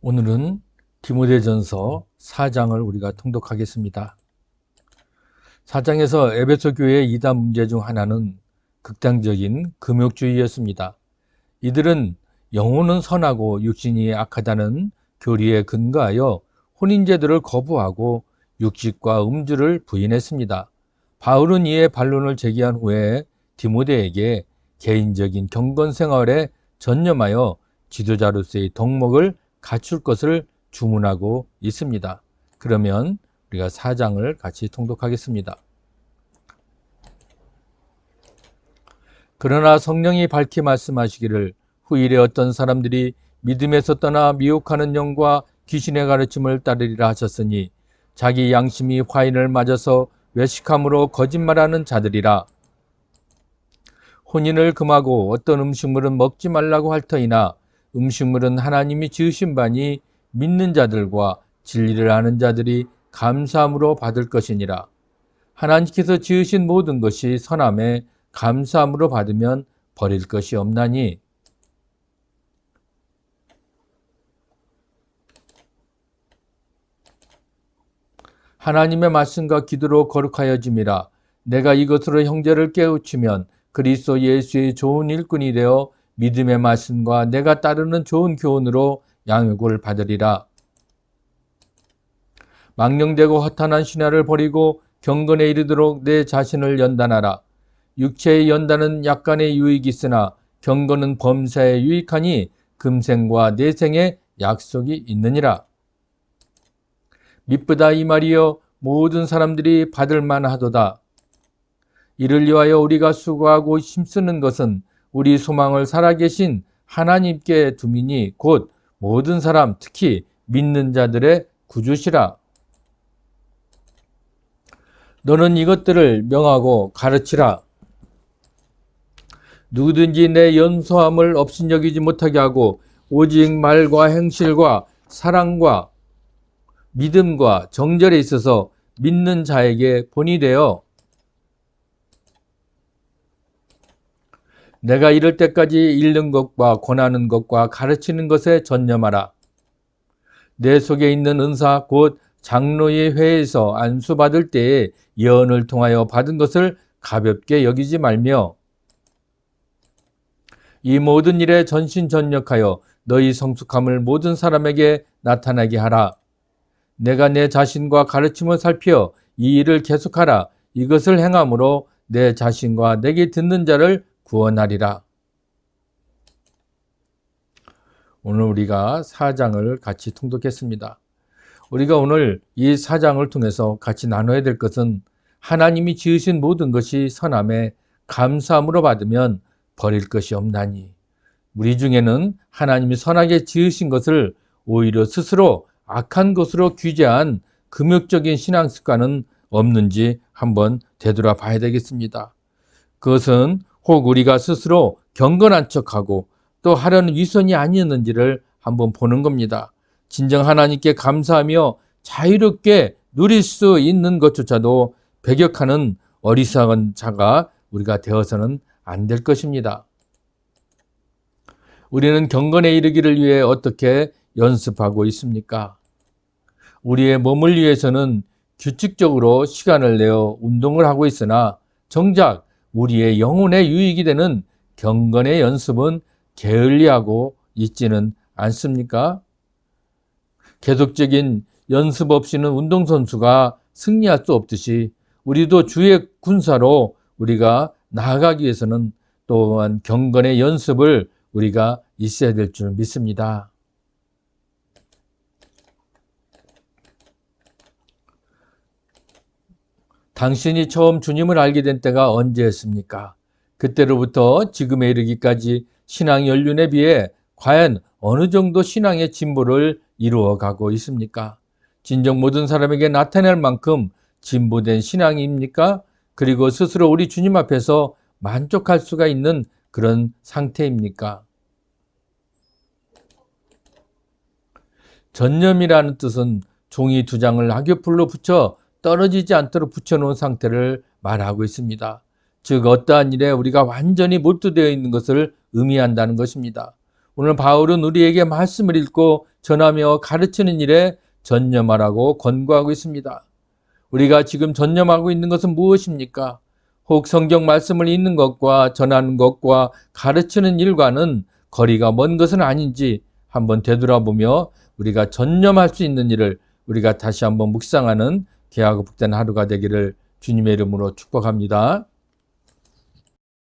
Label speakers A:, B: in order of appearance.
A: 오늘은 디모데전서 4장을 우리가 통독하겠습니다. 4장에서 에베소 교회의 이단 문제 중 하나는 극단적인 금욕주의였습니다. 이들은 영혼은 선하고 육신이 악하다는 교리에 근거하여 혼인제도를 거부하고 육식과 음주를 부인했습니다. 바울은 이에 반론을 제기한 후에 디모데에게 개인적인 경건 생활에 전념하여 지도자로서의 덕목을 갖출 것을 주문하고 있습니다. 그러면 우리가 사장을 같이 통독하겠습니다. 그러나 성령이 밝히 말씀하시기를 후일에 어떤 사람들이 믿음에서 떠나 미혹하는 영과 귀신의 가르침을 따르리라 하셨으니 자기 양심이 화인을 맞아서 외식함으로 거짓말하는 자들이라 혼인을 금하고 어떤 음식물은 먹지 말라고 할 터이나 음식물은 하나님이 지으신 바니 믿는 자들과 진리를 아는 자들이 감사함으로 받을 것이니라. 하나님께서 지으신 모든 것이 선함에 감사함으로 받으면 버릴 것이 없나니 하나님의 말씀과 기도로 거룩하여짐이라 내가 이것으로 형제를 깨우치면 그리스도 예수의 좋은 일꾼이 되어 믿음의 말씀과 내가 따르는 좋은 교훈으로 양육을 받으리라. 망령되고 허탄한 신화를 버리고 경건에 이르도록 내 자신을 연단하라. 육체의 연단은 약간의 유익이 있으나 경건은 범사에 유익하니 금생과 내생에 약속이 있느니라. 미쁘다 이 말이여 모든 사람들이 받을 만하도다. 이를 위하여 우리가 수고하고 힘쓰는 것은 우리 소망을 살아계신 하나님께 두미니 곧 모든 사람 특히 믿는 자들의 구주시라. 너는 이것들을 명하고 가르치라. 누구든지 내 연소함을 업신여기지 못하게 하고 오직 말과 행실과 사랑과 믿음과 정절에 있어서 믿는 자에게 본이 되어 내가 이럴 때까지 읽는 것과 권하는 것과 가르치는 것에 전념하라. 내 속에 있는 은사 곧 장로의 회에서 안수받을 때에 예언을 통하여 받은 것을 가볍게 여기지 말며 이 모든 일에 전신전력하여 너희 성숙함을 모든 사람에게 나타나게 하라. 내가 내 자신과 가르침을 살펴 이 일을 계속하라. 이것을 행함으로 내 자신과 내게 듣는 자를 구원하리라. 오늘 우리가 사장을 같이 통독했습니다. 우리가 오늘 이 사장을 통해서 같이 나눠야 될 것은 하나님이 지으신 모든 것이 선함에 감사함으로 받으면 버릴 것이 없나니 우리 중에는 하나님이 선하게 지으신 것을 오히려 스스로 악한 것으로 규제한 금욕적인 신앙 습관은 없는지 한번 되돌아 봐야 되겠습니다. 그것은 혹 우리가 스스로 경건한 척하고 또 하려는 위선이 아니었는지를 한번 보는 겁니다. 진정 하나님께 감사하며 자유롭게 누릴 수 있는 것조차도 배격하는 어리석은 자가 우리가 되어서는 안 될 것입니다. 우리는 경건에 이르기를 위해 어떻게 연습하고 있습니까? 우리의 몸을 위해서는 규칙적으로 시간을 내어 운동을 하고 있으나 정작 우리의 영혼에 유익이 되는 경건의 연습은 게을리하고 있지는 않습니까? 계속적인 연습 없이는 운동선수가 승리할 수 없듯이 우리도 주의 군사로 우리가 나아가기 위해서는 또한 경건의 연습을 우리가 있어야 될 줄 믿습니다. 당신이 처음 주님을 알게 된 때가 언제였습니까? 그때로부터 지금에 이르기까지 신앙 연륜에 비해 과연 어느 정도 신앙의 진보를 이루어 가고 있습니까? 진정 모든 사람에게 나타낼 만큼 진보된 신앙입니까? 그리고 스스로 우리 주님 앞에서 만족할 수가 있는 그런 상태입니까? 전념이라는 뜻은 종이 두 장을 악교풀로 붙여 떨어지지 않도록 붙여놓은 상태를 말하고 있습니다. 즉 어떠한 일에 우리가 완전히 몰두되어 있는 것을 의미한다는 것입니다. 오늘 바울은 우리에게 말씀을 읽고 전하며 가르치는 일에 전념하라고 권고하고 있습니다. 우리가 지금 전념하고 있는 것은 무엇입니까? 혹 성경 말씀을 읽는 것과 전하는 것과 가르치는 일과는 거리가 먼 것은 아닌지 한번 되돌아보며 우리가 전념할 수 있는 일을 우리가 다시 한번 묵상하는 귀하고 복된 하루가 되기를 주님의 이름으로 축복합니다.